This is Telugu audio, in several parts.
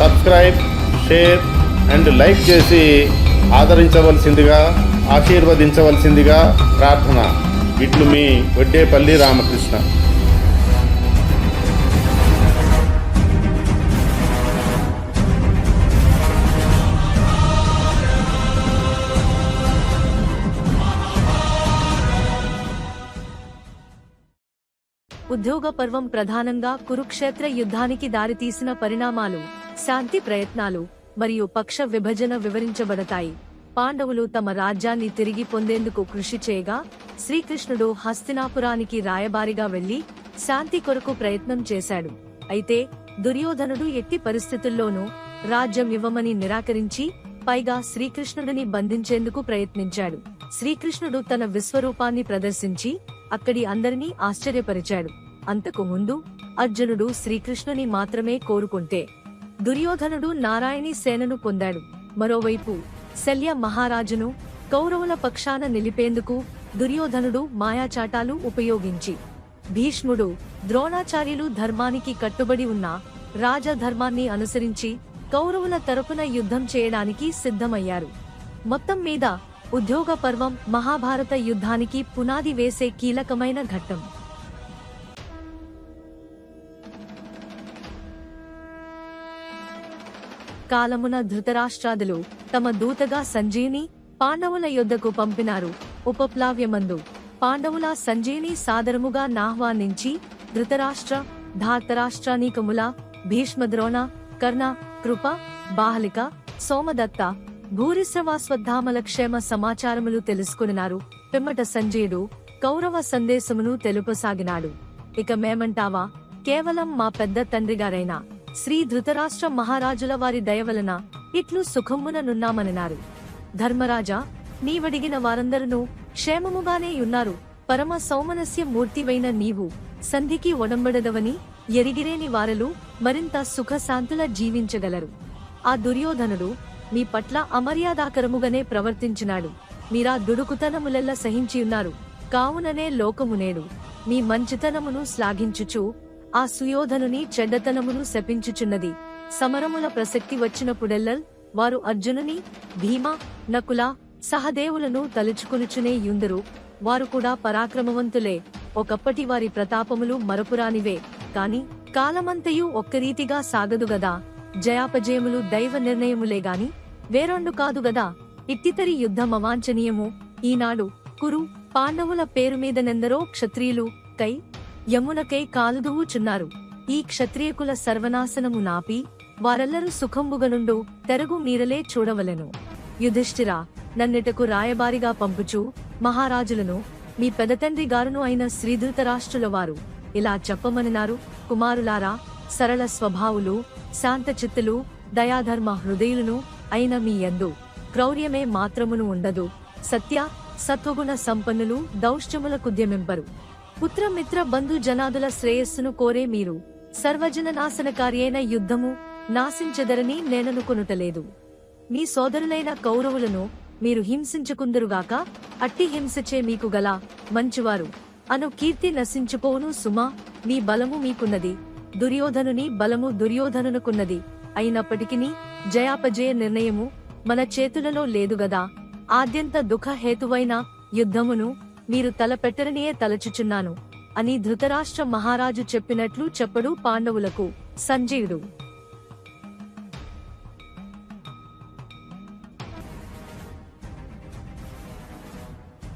సబ్స్క్రైబ్ షేర్ అండ్ లైక్ చేసి ఆదరించవలసిందిగా ఆశీర్వదించవలసిందిగా ప్రార్థన. ఇట్లు మీ వడ్డేపల్లి రామకృష్ణ. ఉద్యోగ పర్వం ప్రధానంగా కురుక్షేత్ర యుద్ధానికి దారితీసిన పరిణామాలు. శాంతి ప్రయత్నాలు మరియు పక్ష విభజన వివరించబడతాయి. పాండవులు తమ రాజ్యాన్ని తిరిగి పొందేందుకు కృషి చేయగా శ్రీకృష్ణుడు హస్తినాపురానికి రాయబారిగా వెళ్ళి శాంతి కొరకు ప్రయత్నం చేశాడు. అయితే దుర్యోధనుడు ఎట్టి పరిస్థితుల్లోనూ రాజ్యం ఇవ్వమని నిరాకరించి పైగా శ్రీకృష్ణుడిని బంధించేందుకు ప్రయత్నించాడు. శ్రీకృష్ణుడు తన విశ్వరూపాన్ని ప్రదర్శించి అక్కడి అందరినీ ఆశ్చర్యపరిచాడు. అంతకు ముందు అర్జునుడు శ్రీకృష్ణుని మాత్రమే కోరుకుంటే దుర్యోధనుడు నారాయణి సేనను పొందాడు. మరోవైపు శల్య మహారాజును కౌరవుల పక్షాన నిలిపేందుకు దుర్యోధనుడు మాయాచాటాలు ఉపయోగించి భీష్ముడు ద్రోణాచార్యులు ధర్మానికి కట్టుబడి ఉన్న రాజధర్మాన్ని అనుసరించి కౌరవుల తరపున యుద్ధం చేయడానికి సిద్ధమయ్యారు. మొత్తం మీద ఉద్యోగ పర్వం మహాభారత యుద్ధానికి పునాది వేసే కీలకమైన ఘట్టం. కాలమున ధృతరాష్ట్రాదులు తమ దూతగా సంజీని పాండవుల యుద్ధకు పంపినారు. ఉపప్లావ్యమందు పాండవుల సంజీని సాదరముగా నాహ్వానించి ధృతరాష్ట్ర ధాతరాష్ట్రానీకముల భీష్మద్రోణ కర్ణ కృప బాహలిక సోమదత్త భూరిశ్రవాస్వద్ధామల క్షేమ సమాచారములు తెలుసుకున్నారు. పిమ్మట సంజయుడు కౌరవ సందేశమును తెలుపసాగినాడు. ఇక మేమంటావా? కేవలం మా పెద్ద తండ్రిగారైన శ్రీ ధృతరాష్ట్ర మహారాజుల వారి దయవలన ఇట్లు సుఖముననున్నామనినారు ధర్మరాజా నీవడిగిన వారందరూ క్షేమముగానే ఉన్నారు. పరమ సౌమనస్య మూర్తివైన నీవు సంధికి ఒడంబడదవని ఎరిగిరేని వారలు మరింత సుఖశాంతుల జీవించగలరు. ఆ దుర్యోధనుడు మీ పట్ల అమర్యాదాకరముగానే ప్రవర్తించినాడు. మీరా దుడుకుతనములెల్ల సహించియున్నారు. కావుననే లోకమునేడు మీ మంచితనమును శ్లాఘించుచు ఆ సుయోధనుని చెడ్డతనమును శపించుచున్నది. సమరముల ప్రసక్తి వచ్చినప్పుడెల్లల్ వారు అర్జునుని భీమ నకుల సహదేవులను తలుచుకొనుచునే యుందరు. వారు కూడా పరాక్రమవంతులే. ఒకప్పటి వారి ప్రతాపములు మరపురానివే. కాని కాలమంతయు ఒక్కరీతిగా సాగదు గదా. జయాపజయములు దైవ నిర్ణయములే గాని వేరొండు కాదు గదా. ఇట్టితరి యుద్ధం అవాంఛనీయము ఈనాడు కురు పాండవుల పేరు మీద నెందరో క్షత్రియులు కై యమునకై కాలుదువుచున్నారు ఈ క్షత్రియకుల సర్వనాశనము నాపి వారెల్లరూ సుఖంబుగనుండు తెరగు మీరలే చూడవలెను. యుధిష్ఠిరా నన్నిటకు రాయబారిగా పంపుచు మహారాజులను మీ పెదతండ్రి గారును అయిన శ్రీధృతరాష్ట్రుల వారు ఇలా చెప్పమనినారు కుమారులారా సరళ స్వభావులు శాంత చిత్తులు దయాధర్మ హృదయులను అయిన మీ యందు క్రౌర్యమే మాత్రమును ఉండదు. సత్య సత్వగుణ సంపన్నులు దౌష్ట్యముల కుద్యమింపరు పుత్రమిత్ర బంధు జనాదుల శ్రేయస్సును కోరే మీరు. సర్వజన నాశనకార్యైన యుద్ధము నాశించదరని నేననుకొనుటలేదు మీ సోదరులైన కౌరవులను మీరు హింసించుకుందరుగాక అట్టి హింసచే మీకు గల మంచివారు. అను కీర్తి నశించుకోను సుమా మీ బలము మీకున్నది. దుర్యోధనుని బలము దుర్యోధనునుకున్నది. అయినప్పటికీ జయాపజయ నిర్ణయము మన చేతులలో లేదుగదా ఆద్యంత దుఃఖ హేతువైన యుద్ధమును మీరు తలపెట్టరనియే తలచుచున్నాను అని ధృతరాష్ట్ర మహారాజు చెప్పినట్లు చెప్పడు పాండవులకు సంజయుడు.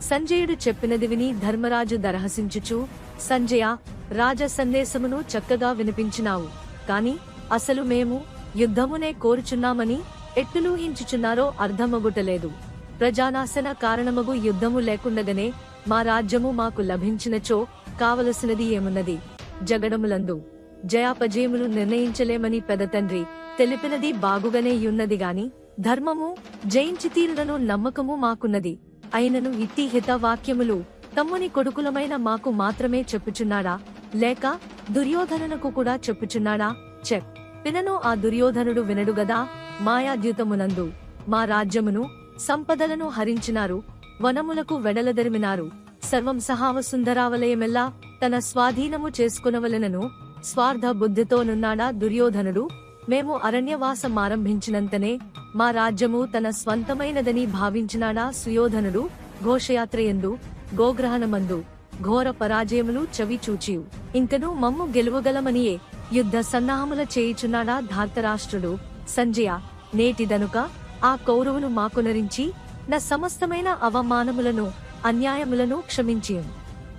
సంజయుడు చెప్పినది విని ధర్మరాజు దరహసించుచు సంజయ రాజ సందేశమును చక్కగా వినిపించినావు. కాని అసలు మేము యుద్ధమునే కోరుచున్నామని ఎట్టులూహించుచున్నారో అర్థమగుటలేదు. ప్రజానాశన కారణమగు యుద్ధము లేకుండగనే మా రాజ్యము మాకు లభించినచో కావలసినది ఏమున్నది? జగడములందు జయాపజయములు నిర్ణయించలేమని పెదతండ్రి తెలిపినది బాగుగానే యున్నది గాని ధర్మము జయించి తీరులను నమ్మకము మాకున్నది. అయినను ఇట్టి హిత వాక్యములు తమ్ముని కొడుకులమైన మాకు మాత్రమే చెప్పుచున్నాడా? లేక దుర్యోధనునకు కూడా చెప్పుచున్నాడా? చెప్. పినను ఆ దుర్యోధనుడు వినడుగదా మాయాద్యుతమునందు మా రాజ్యమును సంపదలను హరించినారు. వనములకు వెడలదరిమినారు. సర్వం సహావ సుందరావలయమెల్లా తన స్వాధీనము చేసుకునవలెనను స్వార్థ బుద్ధితోనున్నాడా దుర్యోధనుడు. మేము అరణ్యవాసం ఆరంభించినంతనే మా రాజ్యము తన స్వంతమైనదని భావించినాడా సుయోధనుడు. ఘోషయాత్రయందు గోగ్రహణమందు ఘోర పరాజయములు చవిచూచియు. ఇంకను మమ్ము గెలువగలమనియే యుద్ధ సన్నాహముల చేయుచున్నాడా ధార్తరాష్ట్రుడు. సంజయ నేటిదనుక ఆ కౌరవులు మాకునరించి నా సమస్తమైన అవమానములను అన్యాయములను క్షమించేను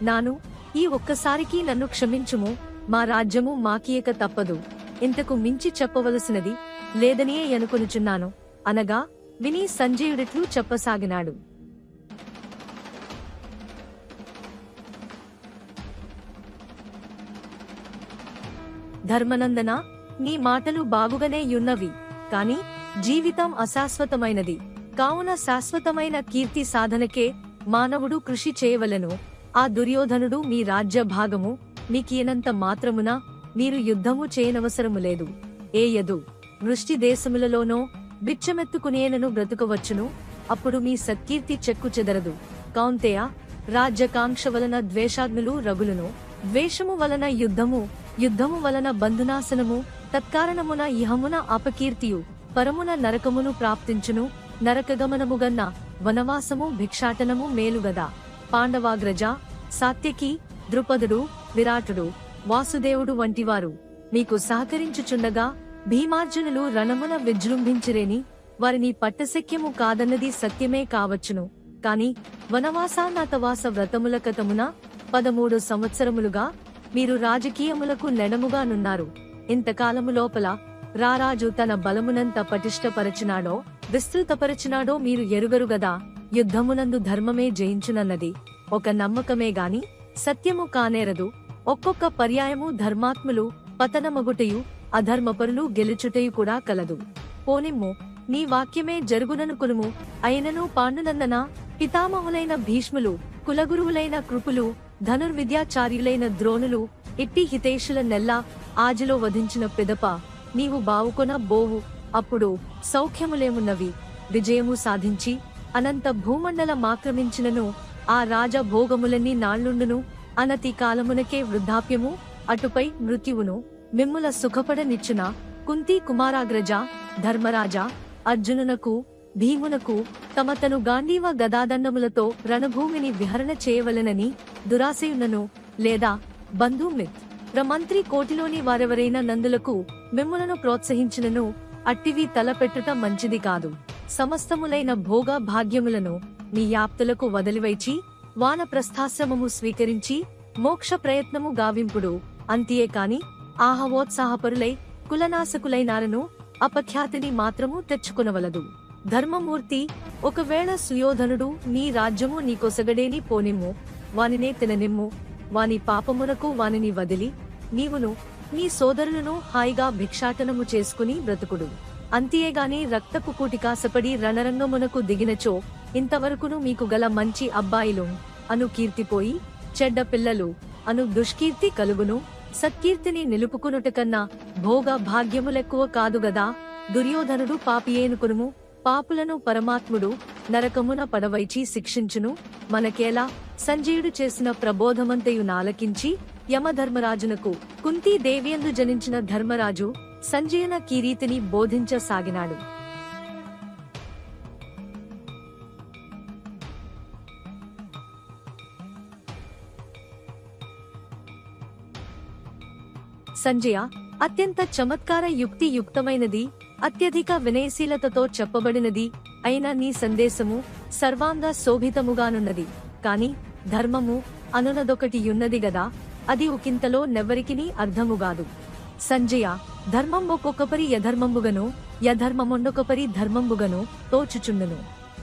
నాను ఈ ఒక్కసారికి నన్ను క్షమించుము మా రాజ్యము మాకియక తప్పదు. ఇంతకు మించి చెప్పవలసినది లేదనియే అనుకొనుచున్నాను. అనగా విని సంజయుడిట్లు చెప్పసాగినాడు. ధర్మనందన నీ మాటలు బాగుగానే యున్నవి కాని జీవితం అశాశ్వతమైనది. కావున శాశ్వతమైన కీర్తి సాధనకే మానవుడు కృషి చేయవలెను. ఆ దుర్యోధనుడు మీ రాజ్య భాగము మీకీనంత మాత్రమున మీరు యుద్ధము చేయనవసరము లేదు. ఏ యదు వృష్టి దేశములలోనో బిచ్చమెత్తుకునేనను బ్రతుకవచ్చును అప్పుడు మీ సత్కీర్తి చెక్కు చెదరదు. కౌంతేయ రాజ్యకాంక్ష వలన ద్వేషాగ్నులు రగులును. ద్వేషము వలన యుద్ధము యుద్ధము వలన బంధునాశనము తత్కారణమున ఇహమున అపకీర్తియు పరమున నరకమును ప్రాప్తించును. నరకగమనముగన్న వనవాసము భిక్షాటనము మేలుగదా. పాండవాగ్రజ సాత్యకి ద్రుపదుడు విరాటుడు వాసుదేవుడు వంటివారు మీకు సహకరించుచుండగా భీమార్జునులు రణమున విజృంభించిరేని వారిని పట్టశక్యము కాదన్నది సత్యమే కావచ్చును. కాని వనవాసానాథవాస వ్రతముల కథమున పదమూడు సంవత్సరములుగా మీరు రాజకీయములకు నెడముగానున్నారు ఇంతకాలము లోపల రారాజు తన బలమునంత పటిష్టపరచినాడో విస్తృతపరచినాడో మీరు ఎరుగరుగదా యుద్ధమునందు ధర్మమే జయించునన్నది. ఒక నమ్మకమే గాని సత్యము కానేరదు. ఒక్కొక్క పర్యాయము ధర్మాత్ములు పతనమగుటయు అధర్మపరులు గెలుచుటయు కూడా కలదు. పోనిమ్ము నీ వాక్యమే జరుగుననుకునుము అయినను పాండునందన పితామహులైన భీష్ములు కులగురువులైన కృపులు ధనుర్విద్యాచార్యులైన ద్రోణులు ఇట్టి హితేషుల నెల్లా ఆజిలో వధించిన పిదప నీవు బావుకొన బోవు అప్పుడు సౌఖ్యములేమున్నవి. విజయము సాధించి అనంత భూమండల మాక్రమించినను ఆ రాజ భోగములన్నీ నాళ్ళుండును అనతి కాలమునకే వృద్ధాప్యము అటుపై మృత్యువును మిమ్ముల సుఖపడనిచ్చున. కుంతి కుమారాగ్రజ ధర్మరాజా అర్జునునకు భీమునకు తమ తను గాంధీవ గదాదండములతో రణభూమిని విహరణ చేయవలెనని దురాశయునను లేదా బంధుమిత్ ప్రమంత్రి కోటిలోని వారెవరైనా నందులకు మిమ్ములను ప్రోత్సహించినను. అట్టివి తలపెట్టుట మంచిది కాదు. సమస్తములైన భోగ భాగ్యములను మీ యాప్తులకు వదిలివైచి వానప్రస్థాశ్రమము స్వీకరించి మోక్ష ప్రయత్నము గావింపుడు అంతియే కాని ఆహవోత్సాహపరులై కులనాశకులైనారను అపఖ్యాతిని మాత్రము తెచ్చుకునవలదు. ధర్మమూర్తి ఒకవేళ సుయోధనుడు నీ రాజ్యము నీకొసగడేని పోనిమ్ము వానినే తిననిమ్ము వాని పాపమునకు వానిని వదిలి నీవును నీ సోదరులను హాయిగా భిక్షాటనము చేసుకుని బ్రతుకుడు. అంతియేగాని రక్తపు కూటికాసపడి రణరంగమునకు దిగినచో ఇంతవరకును మీకు గల మంచి అబ్బాయిలు అను కీర్తిపోయి చెడ్డ పిల్లలు అను దుష్కీర్తి కలుగును. సత్కీర్తిని నిలుపుకునుటకన్నా భోగ భాగ్యములెక్కువ కాదుగదా దుర్యోధనుడు పాపియేనుకునుము పాపులను పరమాత్ముడు నరకమున పడవైచి శిక్షించును. మనకేలా సంజయుడు చేసిన ప్రబోధమంతయు నాలకించి యమధర్మరాజునకు కుంతీ దేవియందు జనించిన ధర్మరాజు సంజయన కీరీతిని బోధించసాగినాడు. సంజయ అత్యంత చమత్కార యుక్తి యుక్తమైనది అత్యధిక వినయశీలతతో చెప్పబడినది అయిన నీ సందేశము సర్వాంగ శోభితముగానున్నది. కాని ధర్మము అనునదొకటి యున్నది గదా అది ఒకింతలో నెవ్వరికిని అర్థముగాదు సంజయ ధర్మం ఒక్కొక్కపరి యధర్మంబుగను యధర్మమొండొకపరి ధర్మంబుగను తోచుచుండును.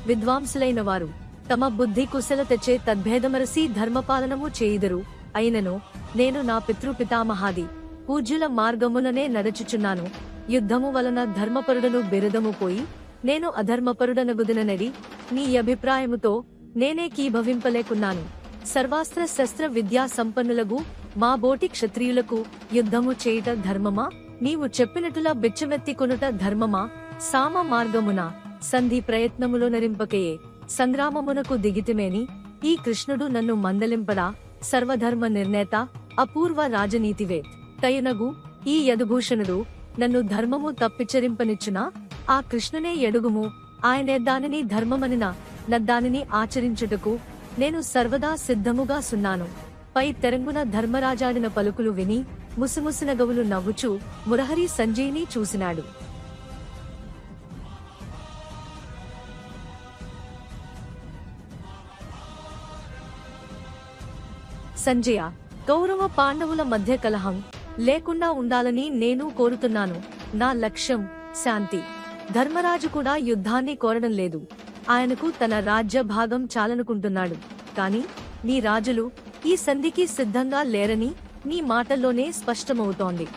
విద్వాంసులైన వారు తమ బుద్ధి కుశలతచే తద్భేదమరసి ధర్మపాలనము చేయుదురు అయినను నేను నా పితృపితామహాది పూజ్యుల మార్గములనే నడచుచున్నాను. యుద్ధము వలన ధర్మపరుడను బిరదము పోయి నేను అధర్మపరుడనగుదుననడి నీ అభిప్రాయముతో నేనే కీభవింపలేకున్నాను. సర్వాస్త్ర శస్త్ర విద్యా సంపన్నులకు మా బోటి క్షత్రియులకు యుద్ధము చేయుట ధర్మమా? నీవు చెప్పినట్టులా బిచ్చమెత్తి కొనుట ధర్మమా? సామ మార్గమున సంధి ప్రయత్నములో నరింపకయే సంగ్రామమునకు దిగితిమేని? ఈ కృష్ణుడు నన్ను మందలింపడా? సర్వధర్మ నిర్ణేత అపూర్వ రాజనీతివేత్ తయనగు ఈ యదుభూషణుడు నన్ను ధర్మము తప్పిచరింపనిచ్చునా? ఆ కృష్ణునే ఎడుగుము. ఆయనే దానిని ధర్మమనిన నద్దానిని ఆచరించుటకు నేను సర్వదా సిద్ధముగా సున్నాను. పై తెరంగున ధర్మరాజాడిన పలుకులు విని ముసుముసిన గవులు నవ్వుచూ మురహరి సంజయ్ని చూసినాడు. సంజయ కౌరవ పాండవుల మధ్య కలహం లేకుండా ఉండాలని నేను కోరుతున్నాను. నా లక్ష్యం శాంతి. ధర్మరాజు కూడా యుద్ధాన్ని కోరడం లేదు. ఆయనకు తన రాజ్య భాగం చాలనుకుంటున్నాడు. కాని నీ రాజులు ఈ సంధికి సిద్ధంగా లేరని నీ మాటల్లోనే స్పష్టమవుతోంది.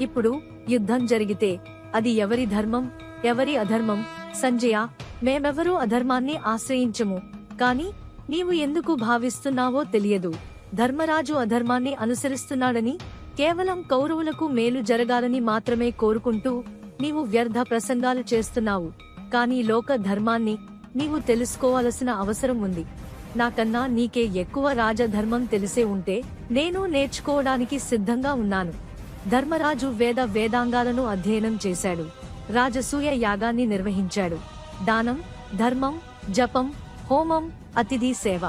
ఇప్పుడు యుద్ధం జరిగితే అది ఎవరి ధర్మం ఎవరి అధర్మం? సంజయ మేమెవరూ అధర్మాన్ని ఆశ్రయించము. కాని నీవు ఎందుకు భావిస్తున్నావో తెలియదు. ధర్మరాజు అధర్మాన్ని అనుసరిస్తున్నాడని కేవలం కౌరవులకు మేలు జరగాలని మాత్రమే కోరుకుంటూ నీవు వ్యర్థ ప్రసంగాలు చేస్తున్నావు. కాని లోక ధర్మాన్ని నీవు తెలుసుకోవలసిన అవసరం ఉంది. నాకన్నా నీకే ఎక్కువ రాజధర్మం తెలిసే ఉంటే నేను నేర్చుకోవడానికి సిద్ధంగా ఉన్నాను. ధర్మరాజు వేద వేదాంగాలను అధ్యయనం చేశాడు. రాజసూయ యాగాన్ని నిర్వహించాడు. దానం ధర్మం జపం హోమం అతిథి సేవ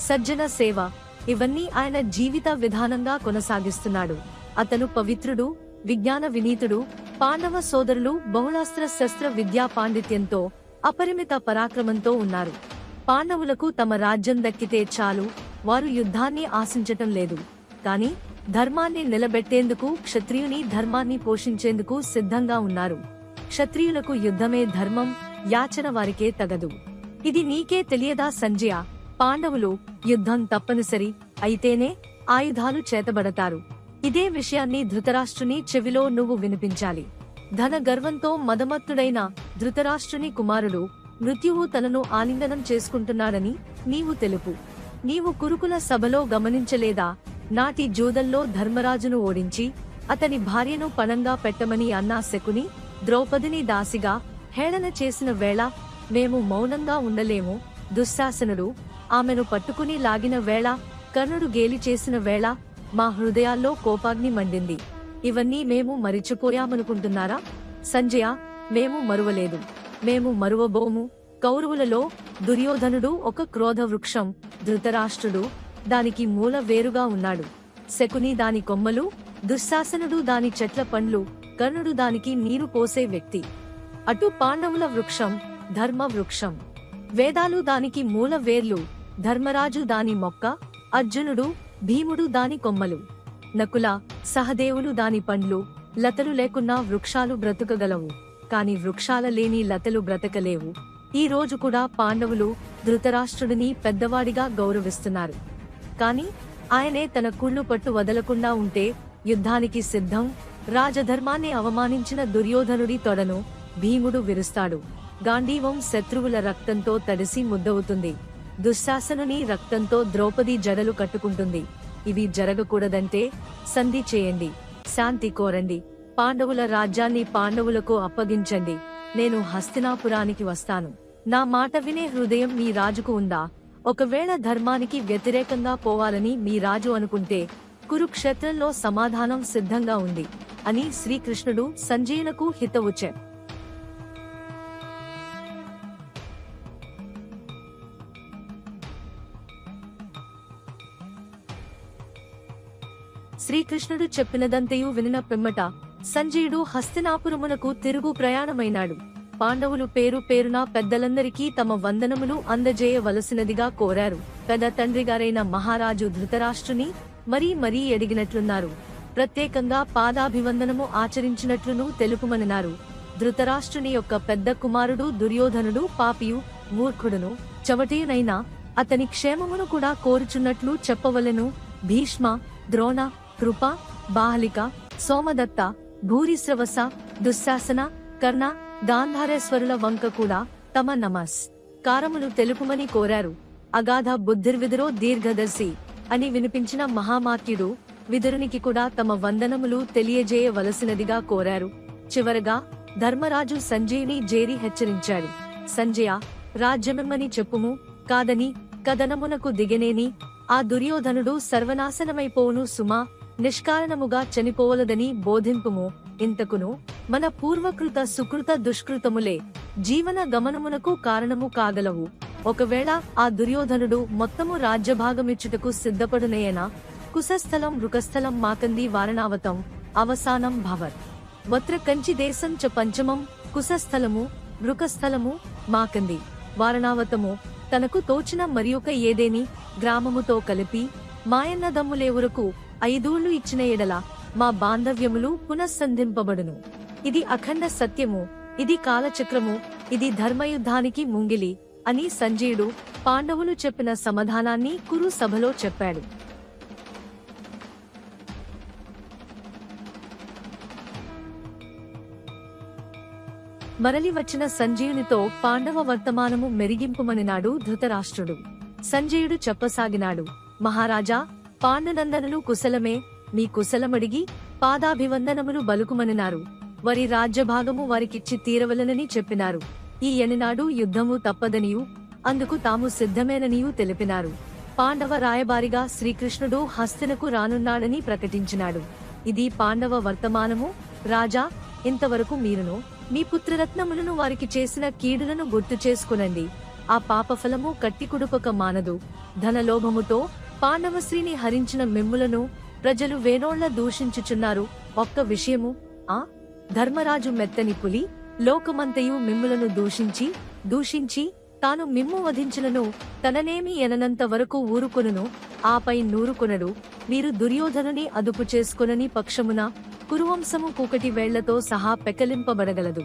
సజ్జన సేవ ఇవన్నీ ఆయన జీవిత విధానంగా కొనసాగిస్తున్నాడు. అతను పవిత్రుడు విజ్ఞాన వినీతుడు పాండవ సోదరులు బహుళాస్త్ర శస్త్ర విద్యా పాండిత్యంతో అపరిమిత పరాక్రమంతో ఉన్నారు. పాండవులకు తమ రాజ్యం దక్కితే చాలు వారు యుద్ధాన్ని ఆశించటం లేదు. కాని ధర్మాన్ని నిలబెట్టేందుకు క్షత్రియుని ధర్మాన్ని పోషించేందుకు సిద్ధంగా ఉన్నారు. క్షత్రియులకు యుద్ధమే ధర్మం యాచన వారికే తగదు. ఇది నీకే తెలియదా సంజయ? పాండవులు యుద్ధం తప్పనిసరి అయితేనే ఆయుధాలు చేతబడతారు. ఇదే విషయాన్ని ధృతరాష్ట్రుని చెవిలో నువ్వు వినిపించాలి. ధన గర్వంతో మదమత్తుడైన ధృతరాష్ట్రుని కుమారుడు మృత్యువు తనను ఆలింగనం చేసుకుంటున్నాడని నీవు తెలుపు. నీవు కురుకుల సభలో గమనించలేదా? నాటి జూదల్లో ధర్మరాజును ఓడించి అతని భార్యను పణంగా పెట్టమని అన్నా శకుని ద్రౌపదిని దాసిగా హేళన చేసిన వేళ మేము మౌనంగా ఉండలేము. దుశ్శాసనుడు ఆమెను పట్టుకుని లాగిన వేళ కర్ణుడు గేలి చేసిన వేళ మా హృదయాల్లో కోపాగ్ని మండింది. ఇవన్నీ మేము మరిచిపోయామనుకుంటున్నారా? సంజయ మేము మరువలేదు. మేము మరువబోము. కౌరవులలో దుర్యోధనుడు ఒక క్రోధ వృక్షం ధృతరాష్ట్రుడు దానికి మూల వేరుగా ఉన్నాడు. శకుని దాని కొమ్మలు దుశ్శాసనుడు దాని చెట్ల పండ్లు కర్ణుడు దానికి నీరు పోసే వ్యక్తి. అటు పాండవుల వృక్షం ధర్మ వృక్షం. వేదాలు దానికి మూల వేర్లు ధర్మరాజు దాని మొక్క అర్జునుడు భీముడు దాని కొమ్మలు. నకుల సహదేవులు దాని పండ్లు లతలు లేకున్నా వృక్షాలు బ్రతుకగలవు. కాని వృక్షాల లేని లతలు బ్రతకలేవు. ఈ రోజు కూడా పాండవులు ధృతరాష్ట్రుడిని పెద్దవాడిగా గౌరవిస్తున్నారు. కాని ఆయనే తన కుళ్ళు పట్టు వదలకుండా ఉంటే యుద్ధానికి సిద్ధం రాజధర్మాన్ని అవమానించిన దుర్యోధనుడి తొడను భీముడు విరుస్తాడు. గాంధీవం శత్రువుల రక్తంతో తడిసి ముద్దవుతుంది. దుశ్శాసనుని రక్తంతో ద్రౌపది జడలు కట్టుకుంటుంది. ఇవి జరగకూడదంటే సంధి చేయండి శాంతి కోరండి పాండవుల రాజ్యాన్ని పాండవులకు అప్పగించండి. నేను హస్తినాపురానికి వస్తాను. నా మాట వినే హృదయం మీ రాజుకు ఉందా? ఒకవేళ ధర్మానికి వ్యతిరేకంగా పోవాలని మీ రాజు అనుకుంటే కురుక్షేత్రంలో సమాధానం సిద్ధంగా ఉంది అని శ్రీకృష్ణుడు సంజయునకు హితవు శ్రీకృష్ణుడు చెప్పినదంతయు వినిన పిమ్మట సంజయుడు హస్తినాపురమునకు తిరుగు ప్రయాణమైనాడు. పాండవులు పేరు పేరున పెద్దలందరికీ తమ వందనములు అందజేయవలసినదిగా కోరారు. పెద్ద తండ్రిగారైన మహారాజు ధృతరాష్ట్రుని మరీ మరీ ఎడిగినట్లున్నారు ప్రత్యేకంగా పాదాభివందనము ఆచరించినట్లును తెలుపుమనినారు. ధృతరాష్ట్రుని యొక్క పెద్ద కుమారుడు దుర్యోధనుడు పాపియు మూర్ఖుడును చవటయునైనా అతని క్షేమమును కూడా కోరుచున్నట్లు చెప్పవలెను భీష్మ ద్రోణ కృప బాహలిక సోమదత్త భూరిశ్రవస దుశ్శాసన కర్ణ గాంధారేశ్వరుల వంక కూడా తమ నమస్. కారములు తెలుపుమని కోరారు. అగాధ బుద్ధిర్విదురో దీర్ఘదర్శి అని వినిపించిన మహామాత్యుడు విదురునికి కూడా తమ వందనములు తెలియజేయవలసినదిగా కోరారు. చివరగా ధర్మరాజు సంజయ్ని జేరి హెచ్చరించాడు. సంజయ రాజ్యమిమ్మని చెప్పుము కాదని కదనమునకు దిగనేని ఆ దుర్యోధనుడు సర్వనాశనమైపోవును సుమా నిష్కారణముగా చనిపోవలదని బోధింపుము. ఇంతకును మన పూర్వకృత సుకృత దుష్కృతములే జీవన గమనమునకు కారణము కాగలవు. ఒకవేళ ఆ దుర్యోధనుడు మొత్తము రాజ్యభాగమిచ్చుటకు సిద్ధపడునయన కుశస్థలం మృగస్థలం మాకంది వారణావతం అవసానం భవత్. వత్ర కంచి దేశం చ పంచమం కుశస్థలము మృగస్థలము మాకంది. వారణావతము తనకు తోచిన మరియొక ఏదేని గ్రామముతో కలిపి మాయన్నదమ్ములేవురకు ఐదూళ్ళు ఇచ్చిన ఎడల మా బాంధవ్యములు పునఃసంధింపబడును. ఇది అఖండ సత్యము ఇది కాలచక్రము ఇది ధర్మయుద్ధానికి ముంగిలి అని సంజయుడు పాండవులు చెప్పిన సమాధానాన్ని కురు సభలో చెప్పాడు. మరలి వచ్చిన సంజయునితో పాండవ వర్తమానము మెరిగింపుమనినాడు ధృతరాష్ట్రుడు. సంజయుడు చెప్పసాగినాడు మహారాజా పాండునందనులు కుశలమే. మీ కుశలమడిగి పాదాభివందనములు బలుకుమనినారు. వరి రాజ్యభాగము వారికిచ్చి తీరవలనని చెప్పినారు. ఈ ఎనినాడు యుద్ధము తప్పదనియు అందుకు తాము సిద్ధమేననియూ తెలిపినారు. పాండవ రాయబారిగా శ్రీకృష్ణుడు హస్తినకు రానున్నాడని ప్రకటించినాడు. ఇది పాండవ వర్తమానము. రాజా ఇంతవరకు మీరును మీ పుత్రరత్నములను వారికి చేసిన కీడులను గుర్తు చేసుకునండి ఆ పాపఫలము కట్టికుడుపక మానదు. ధనలోభముతో పాండవశ్రీని హరించిన మిమ్ములను ప్రజలు వేనోళ్ళ దూషించుచున్నారు. ఒక్క విషయము ఆ? ధర్మరాజు మెత్తని పులి లోకమంతయు మిమ్ములను దూషించి దూషించి తాను మిమ్ము వధించులను తననేమి ఎననంత వరకు ఊరుకొనును? ఆపై నూరుకొనడు. మీరు దుర్యోధనుని అదుపు చేసుకొనని పక్షమున కురువంశము కూకటి వేళ్ళతో సహా పెకలింపబడగలదు.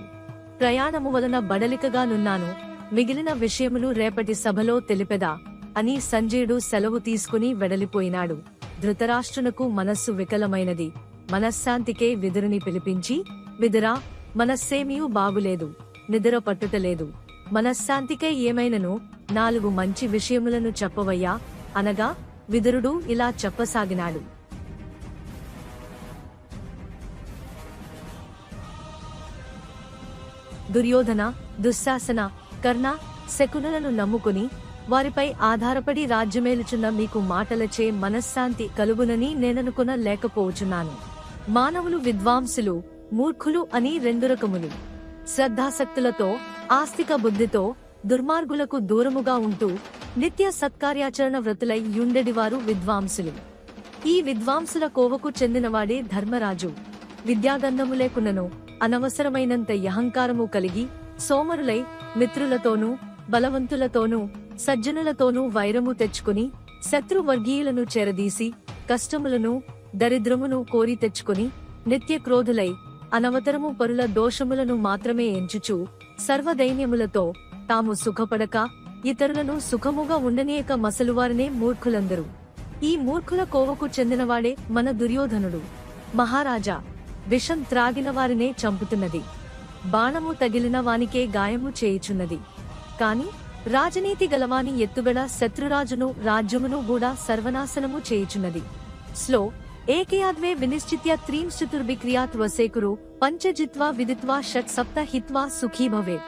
ప్రయాణము వలన బడలికగానున్నాను మిగిలిన విషయములు రేపటి సభలో తెలిపెదా? అని సంజయుడు సెలవు తీసుకుని వెడలిపోయినాడు. ధృతరాష్ట్రునకు మనస్సు వికలమైనది. మనశ్శాంతికే విదురుని పిలిపించి విదురా మనస్సేమీయూ బాగులేదు. నిద్ర పట్టుటలేదు. మనశ్శాంతికే ఏమైనను? నాలుగు మంచి విషయములను చెప్పవయ్యా. అనగా విదురుడు ఇలా చెప్పసాగినాడు. దుర్యోధన దుశ్శాసన కర్ణ శకునులను నమ్ముకుని వారిపై ఆధారపడి రాజ్యమేలుచున్న మీకు మాటలచే మనశ్శాంతి కలుగునని నేననుకున లేకపోవచ్చున్నాను. మానవులు విద్వాంసులు మూర్ఖులు అని రెండు రకములు. శ్రద్ధాసక్తులతో ఆస్తిక బుద్ధితో దుర్మార్గులకు దూరముగా ఉంటూ నిత్య సత్కార్యాచరణ వ్రతులై యుండెడివారు విద్వాంసులు. ఈ విద్వాంసుల కోవకు చెందినవాడే ధర్మరాజు. విద్యాగంధము లేకున్నను అనవసరమైనంత అహంకారము కలిగి సోమరులై మిత్రులతోనూ బలవంతులతోనూ సజ్జనులతోనూ వైరము తెచ్చుకుని శత్రువర్గీయులను చేరదీసి కష్టములను దరిద్రమును కోరి తెచ్చుకుని నిత్య క్రోధులై అనవతరము పరుల దోషములను మాత్రమే ఎంచుచు సర్వదైన్యములతో తాము సుఖపడక ఇతరులను సుఖముగా ఉండనీయక మసలువారనే మూర్ఖులందరూ. ఈ మూర్ఖుల కోవకు చెందినవాడే మన దుర్యోధనుడు. మహారాజా విషం త్రాగిన వారినే చంపుతున్నది. బాణము తగిలిన వానికే గాయము చేయుచున్నది. కాని రాజనీతి గలవాని ఎత్తుగడ శత్రురాజును రాజ్యమును కూడా సర్వనాశనము చేయుచున్నది. స్లో ఏకయాద్వే వినిశ్చిత్య త్రీం చతుర్విక్రియాత్ వసేకురు పంచజిత్వా విదిత్వా షట్ సప్త హిత్వా సుఖీ భవేత్.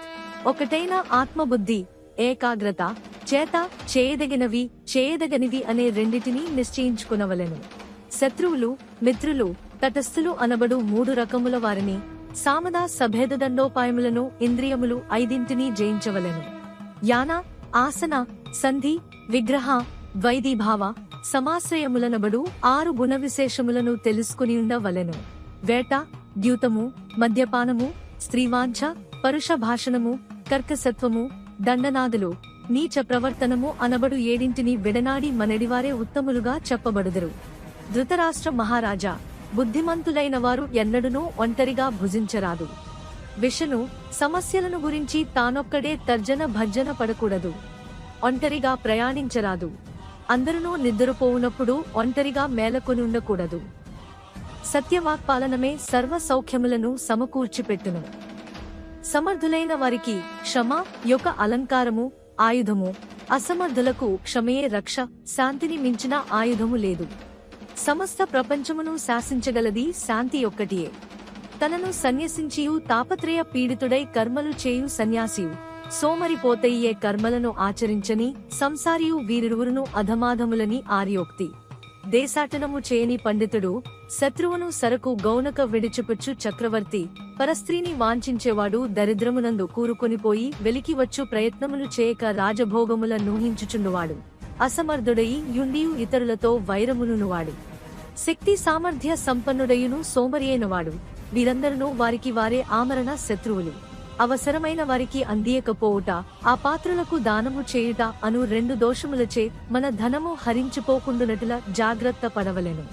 ఒకటైన ఆత్మబుద్ధి ఏకాగ్రత చేత చేయదగినవి చేయదగనివి అనే రెండిటిని నిశ్చయించుకునవలెను. శత్రువులు మిత్రులు తటస్థులు అనబడు మూడు రకముల వారిని సామద సభేద దండోపాయములను ఇంద్రియములు ఐదింటిని జయించవలెను. యాన ఆసన సంధి విగ్రహ వైదీభావ సమాశ్రయములనబడు ఆరు గుణ విశేషములను తెలుసుకుని ఉండవలెను. వేట ద్యూతము మద్యపానము స్త్రీవాంఛ పరుష భాషణము కర్కసత్వము దండనాదులు నీచ ప్రవర్తనము అనబడు ఏడింటిని విడనాడి మనడివారే ఉత్తములుగా చెప్పబడుదురు. ధృతరాష్ట్ర మహారాజా బుద్ధిమంతులైన వారు ఎన్నడూనూ ఒంటరిగా భుజించరాదు. విషను సమస్యలను గురించి తానొక్కడే తర్జన భర్జన పడకూడదు. ఒంటరిగా ప్రయాణించరాదు. అందరూ నిద్రపోవునప్పుడు ఒంటరిగా మేలకొని ఉండకూడదు సత్యవాక్పాలనమే సర్వ సౌఖ్యములను సమకూర్చిపెట్టును. సమర్థులైన వారికి క్షమ యొక్క అలంకారము ఆయుధము అసమర్థులకు క్షమయే రక్ష శాంతిని మించిన ఆయుధము లేదు. సమస్త ప్రపంచమును శాసించగలది శాంతి ఒక్కటియే. తనను సన్యసించియు తాపత్రయ పీడితుడై కర్మలు చేయు సన్యాసియు. సోమరిపోతయ్యే కర్మలను ఆచరించని సంసారియు వీరిరువురును అధమాధములని ఆర్యోక్తి. దేశాటనము చేయని పండితుడు శత్రువును సరకు గౌనక విడిచిపుచ్చు చక్రవర్తి పరస్త్రీని వాంఛించేవాడు దరిద్రమునందు కూరుకొనిపోయి వెలికివచ్చు ప్రయత్నములు చేయక రాజభోగముల నూహించుచుండువాడు. అసమర్థుడయి యుండియు ఇతరులతో వైరములునువాడు శక్తి సామర్థ్య సంపన్నుడయును సోమరియైనవాడు. వీరందరూ వారికి వారే ఆమరణ శత్రువులు. అవసరమైన వారికి అందియకపోవుట ఆ పాత్రలకు దానము చేయుట అను రెండు దోషములచే మన ధనము హరించిపోకుండునట్ల జాగ్రత్త పడవలెను.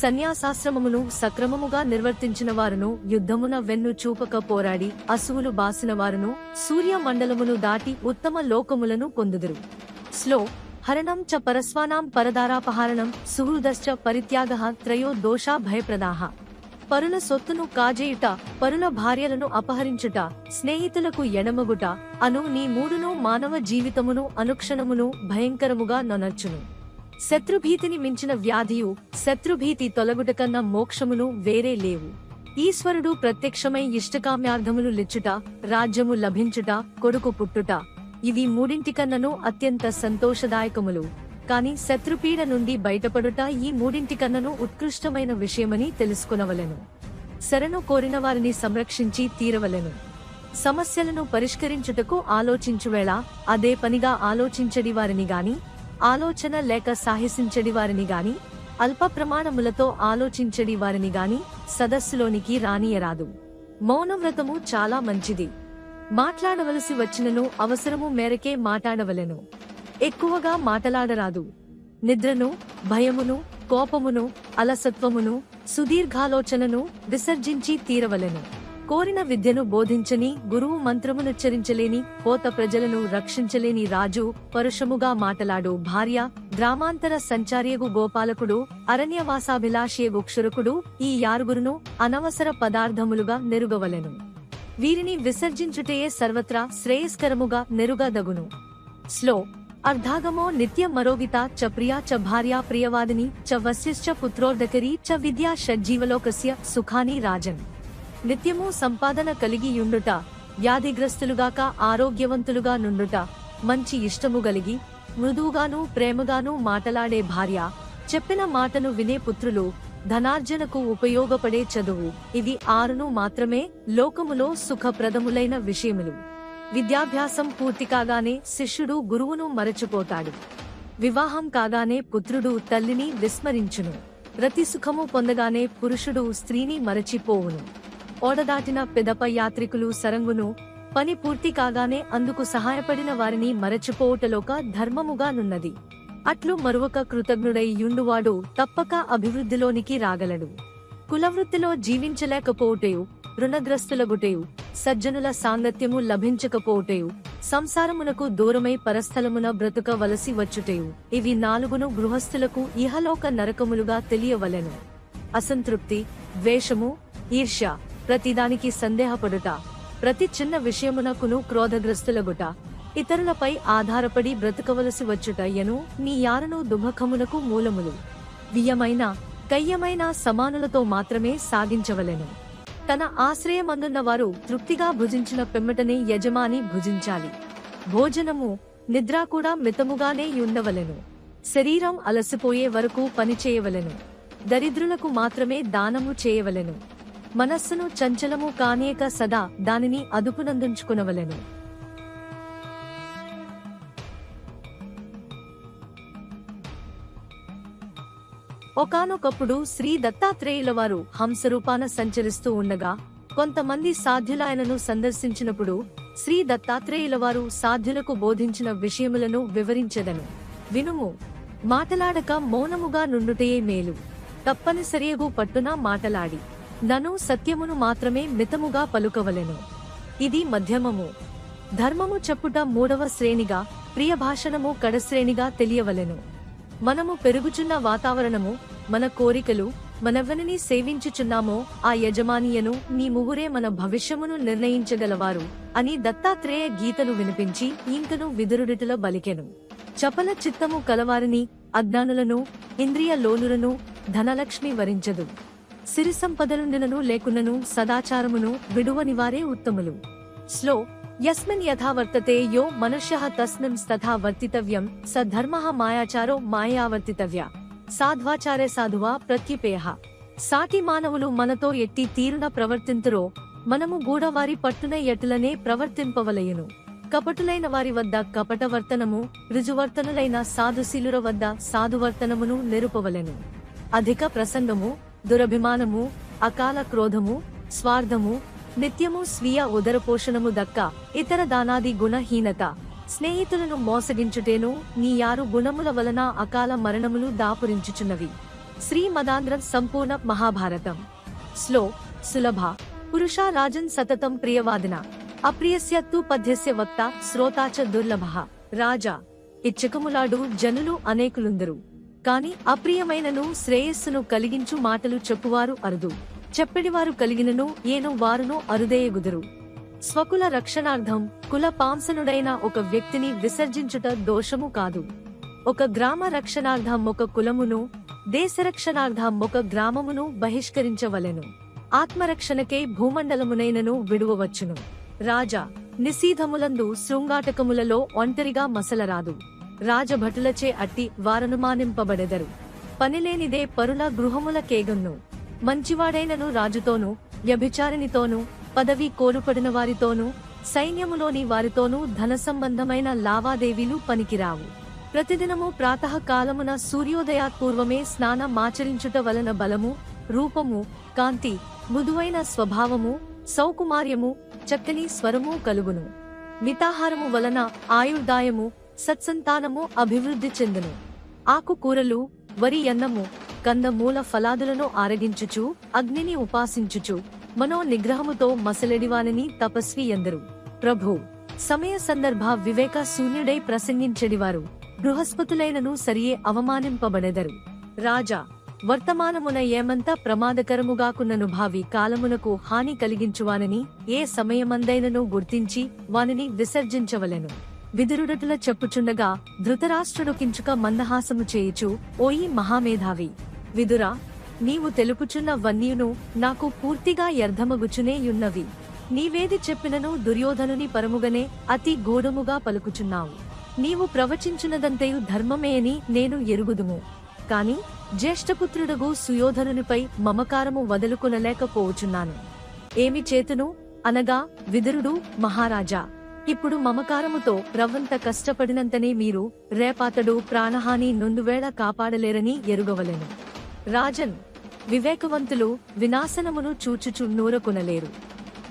సన్యాసాశ్రమమును సక్రమముగా నిర్వర్తించిన వారును యుద్ధమున వెన్ను చూపక పోరాడి అసువులు బాసిన వారును సూర్య మండలమును దాటి ఉత్తమ లోకములను పొందుదురు. స్లో హరణం చ పరస్వానాం పరదారాపహరణం సుహృదశ్చ పరిత్యాగ త్రయో దోషా భయప్రదాహ పరుల సొత్తును కాజేయుట పరుల భార్యలను అపహరించుట స్నేహితులకు ఎడమగుట అను నీ మూడును మానవ జీవితమును అనుక్షణమును భయంకరముగా నొనర్చును శత్రుభీతిని మించిన వ్యాధియు శత్రుభీతి తొలగుట కన్నా మోక్షమును వేరే లేవు. ఈశ్వరుడు ప్రత్యక్షమై ఇష్టకామ్యార్థములు లిచ్చుట రాజ్యము లభించుట కొడుకు పుట్టుట ఇవి మూడింటికన్నను అత్యంత సంతోషదాయకములు. కాని శత్రుపీడ నుండి బయటపడుట ఈ మూడింటికన్నను ఉత్కృష్టమైన విషయమని తెలుసుకునవలెను. శరణు కోరిన వారిని సంరక్షించి తీరవలెను. సమస్యలను పరిష్కరించుటకు ఆలోచించువేళ అదే పనిగా ఆలోచించడి వారిని గాని ఆలోచన లేక సాహసించడి వారిని గాని అల్ప ప్రమాణములతో ఆలోచించడి వారిని గాని సదస్సులోనికి రానియరాదు. మౌనవ్రతము చాలా మంచిది. మాట్లాడవలసి వచ్చినను అవసరము మేరకే మాట్లాడవలెను ఎక్కువగా మాటలాడరాదు. నిద్రను భయమును కోపమును అలసత్వమును సుదీర్ఘాలోచనను విసర్జించి తీరవలెను. కోరిన విద్యను బోధించని గురువు మంత్రమునుచ్చరించలేని కోత ప్రజలను రక్షించలేని రాజు పరుషముగా మాటలాడు భార్య గ్రామాంతర సంచార్యగు గోపాలకుడు అరణ్యవాసాభిలాషియగు క్షురకుడు ఈ యారుగురును అనవసర పదార్థములుగా నెరుగవలెను. వీరిని విసర్జించుటయే సర్వత్రా శ్రేయస్కరముగా నెరుగదగును. స్లో అర్ధాగమో నిత్య మరోగిత చ ప్రియా చ భార్యా ప్రియవాదిని చ వస్యశ్చ పుత్రోర్ధకరి చ విద్యా షడ్జీవలోకస్య సుఖాని రాజన్. నిత్యము సంపాదన కలిగి యుండుట వ్యాధిగ్రస్తులుగాక ఆరోగ్యవంతులుగా నుండుట మంచి ఇష్టము గలిగి మృదువుగాను ప్రేమగాను మాటలాడే భార్య చెప్పిన మాటను వినే పుత్రులు ధనార్జనకు ఉపయోగపడే చదువు ఇవి ఆరును మాత్రమే లోకములో సుఖప్రదములైన విషయములు. విద్యాభ్యాసం పూర్తి కాగానే శిష్యుడు గురువును మరచిపోతాడు. వివాహం కాగానే పుత్రుడు తల్లిని విస్మరించును. రతి సుఖము పొందగానే పురుషుడు స్త్రీని మరచిపోవును. ఓడదాటిన పెదప యాత్రికులు సరంగును పని పూర్తి కాగానే అందుకు సహాయపడిన వారిని మరచిపోవుటలోక ధర్మముగానున్నది అట్లు మరొక కృతజ్ఞుడై యుండువాడు తప్పక అభివృద్ధిలోనికి రాగలడు. కులవృత్తిలో జీవించలేకపోవుటయు రుణగ్రస్తులగుటయు సజ్జనుల సాంగత్యము లభించకపోవుటయు సంసారమునకు దూరమై పరస్థలమున బ్రతుకవలసి వచ్చుటయు ఇవి నాలుగును గృహస్థులకు ఇహలోక నరకములుగా తెలియవలెను. అసంతృప్తి ద్వేషము ఈర్ష్య ప్రతిదానికి సందేహపడుట. ప్రతి చిన్న విషయమునకును క్రోధగ్రస్తులగుట ఇతరులపై ఆధారపడి బ్రతకవలసి వచ్చుట ఎను నీ యారను దుమఖమునకు మూలములు. వియమైన కయ్యమైన సమానులతో మాత్రమే సాగించవలెను. తన ఆశ్రయమందున్న వారు తృప్తిగా భుజించిన పెమ్మటనే యజమాని భుజించాలి. భోజనము నిద్ర కూడా మితముగానే ఉండవలెను శరీరం అలసిపోయే వరకు పనిచేయవలెను దరిద్రులకు మాత్రమే దానము చేయవలెను. మనస్సును చంచలము కానేక సదా దానిని అదుపునందుంచుకునవలెను. ఒకానొకప్పుడు శ్రీ దత్తాత్రేయుల వారు హంసరూపాన సంచరిస్తూ ఉండగా కొంతమంది సాధ్యులాయనను సందర్శించినప్పుడు శ్రీ దత్తాత్రేయుల వారు సాధ్యులకు బోధించిన విషయములను వివరించెదను. వినుము మాటలాడక మౌనముగా నుండుటయే మేలు. తప్పనిసరియగు పట్టున మాటలాడి నను సత్యమును మాత్రమే మితముగా పలుకవలెను. ఇది మధ్యమము. ధర్మము చెప్పుట మూడవ శ్రేణిగా ప్రియ భాషణము కడశ్రేణిగా తెలియవలెను. మనము పెరుగుచున్న వాతావరణము మన కోరికలు మనెవరిని సేవించుచున్నామో ఆ యజమానియను నీ ముగ్గురే మన భవిష్యమును నిర్ణయించగలవారు అని దత్తాత్రేయ గీతను వినిపించి ఇంకను విదురుడిటిలో బలికెను. చపల చిత్తము కలవారిని అజ్ఞానులను ఇంద్రియ లోనులను ధనలక్ష్మి వరించదు. సిరి సంపదలుండినను లేకున్నను సదాచారమును విడువని వారే ఉత్తములు. స్లో యస్మిన్ యథా వర్తతే యో మనుష్య తస్మిన్ తథా వర్తితవ్యం స ధర్మ మాయాచారో మాయావర్తితవ్య. సాధ్వాచారే సాధువా ప్రత్యుపేయ. సాటి మానవులు మనతో ఎట్టి తీరున ప్రవర్తింతురో మనము గూడవారి పట్టున ఎటులనే ప్రవర్తింపవలయును. కపటులైన వారి వద్ద కపటవర్తనము రుజువర్తనులైన సాధుశీలుర వద్ద సాధువర్తనమును నిరుపవలెను. అధిక ప్రసంగము దురభిమానము అకాల క్రోధము స్వార్థము నిత్యము స్వీయ ఉదరపోషణము దక్క ఇతర దానాది గుణహీనత. స్నేహితులను మోసగించుటేను నీ యారు గుణముల వలన అకాల మరణములు దాపురించుచున్నవి. శ్రీ మదాంధ్రం సంపూర్ణ మహాభారతం. స్లో సులభ. పురుషా రాజన్ సతతం ప్రియవాదిన. అప్రియస్య తు పద్యస్య వక్త శ్రోతాచ దుర్లభ. రాజా ఇచ్చకములాడు జనులు అనేకులుందరు. కాని అప్రియమైనను శ్రేయస్సును కలిగించు మాటలు చెప్పువారు అరుదు. చెప్పిడివారు కలిగినను ఏను వారును అరుదేయగుదురు. స్వకుల రక్షణార్థం కుల పాంసనుడైన ఒక వ్యక్తిని విసర్జించుట దోషము కాదు. ఒక గ్రామ రక్షణార్థం ఒక కులమును దేశరక్షణార్థం ఒక గ్రామమును బహిష్కరించవలెను. ఆత్మరక్షణకే భూమండలమునైనను విడువవచ్చును. రాజా నిశీధములందు శృంగాటకములలో ఒంటరిగా మసలరాదు. రాజభటులచే అట్టి వారనుమానింపబడెదరు. పనిలేనిదే పరుల గృహముల కేగన్ను మంచివాడైనను రాజుతోనూ వ్యభిచారినితోనూ పదవి కోరుపడిన వారితోనూ సైన్యములోని వారితోనూ ధన సంబంధమైన లావాదేవీలు పనికిరావు. ప్రతిదినము ప్రాతకాలమున సూర్యోదయాత్పూర్వమే స్నానమాచరించుట వలన బలము రూపము కాంతి మృదువైన స్వభావము సౌకుమార్యము చక్కని స్వరము కలుగును. మితాహారము వలన ఆయుర్దాయము సత్సంతానము అభివృద్ధి చెందును. ఆకుకూరలు వరి అన్నము కందమూల ఫలాదులను ఆరగించుచు అగ్నిని ఉపాసించుచు మనో నిగ్రహముతో మసలెడివానని తపస్వి ఎందరు ప్రభు సమయ సందర్భ వివేక శూన్యుడై ప్రసంగించెడివారు బృహస్పతులైనను సరియే అవమానింపబడెదరు. రాజా వర్తమానమున ఏమంత ప్రమాదకరముగాకున్నను భావి కాలమునకు హాని కలిగించువానని ఏ సమయమందైనను గుర్తించి వానిని విసర్జించవలెను. విదురుడటుల చెప్పుచుండగా ధృతరాష్ట్రుడు కించుక మందహాసము చేయుచు ఓయి మహామేధావి. విదురా నీవు తెలుపుచున్న వన్యును నాకు పూర్తిగా ఎర్ధమగుచునేయున్నవి నీవేది చెప్పినను దుర్యోధనుని పరముగనే అతి గూఢముగా పలుకుచున్నావు. నీవు ప్రవచించినదంతయు ధర్మమేయని నేను ఎరుగుదుము. కాని జ్యేష్ఠపుత్రుడగు సుయోధనునిపై మమకారము వదులుకొనలేకపోవచున్నాను ఏమి చేతును? అనగా విదురుడు మహారాజా ఇప్పుడు మమకారముతో రవ్వంత కష్టపడినంతనే మీరు రేపాతడు ప్రాణహాని నొందువేళ కాపాడలేరని ఎరుగవలెను. రాజన్ వివేకవంతులు వినాశనమును చూచుచు నూరకొనలేరు.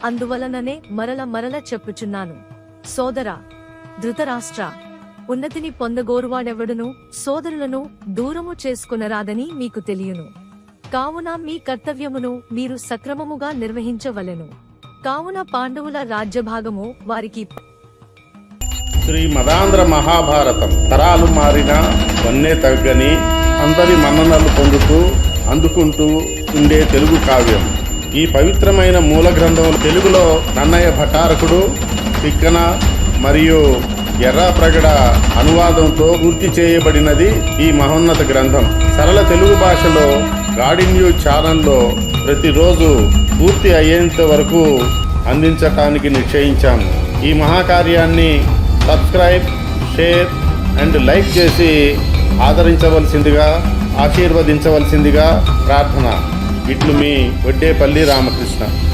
అందువలననే మరల మరల చెప్పుచున్నాను. సోదరా ధృతరాష్ట్ర ఉన్నతిని పొందగోరువాడెవడును? సోదరులను దూరము చేసుకునరాదని మీకు తెలియను. కావున మీ కర్తవ్యమును మీరు సక్రమముగా నిర్వహించవలెను. కావున పాండవుల రాజ్యభాగము వారికి శ్రీ మదాంధ్ర మహాభారతం తరాలు మారిన వన్నే తగ్గని అందరి మన్ననలు పొందుతూ అందుకుంటూ ఉండే తెలుగు కావ్యం. ఈ పవిత్రమైన మూల గ్రంథం తెలుగులో నన్నయ్య భటారకుడు తిక్కన మరియు ఎర్రాప్రగడ అనువాదంతో పూర్తి చేయబడినది ఈ మహోన్నత గ్రంథం. సరళ తెలుగు భాషలో గాడి న్యూస్ ఛానల్లో ప్రతిరోజు పూర్తి అయ్యేంత వరకు అందించటానికి నిశ్చయించాము. ఈ మహాకార్యాన్ని సబ్స్క్రైబ్ షేర్ అండ్ లైక్ చేసి ఆదరించవలసిందిగా ఆశీర్వదించవలసిందిగా ప్రార్థన. ఇట్లు మీ వడ్డేపల్లి రామకృష్ణ.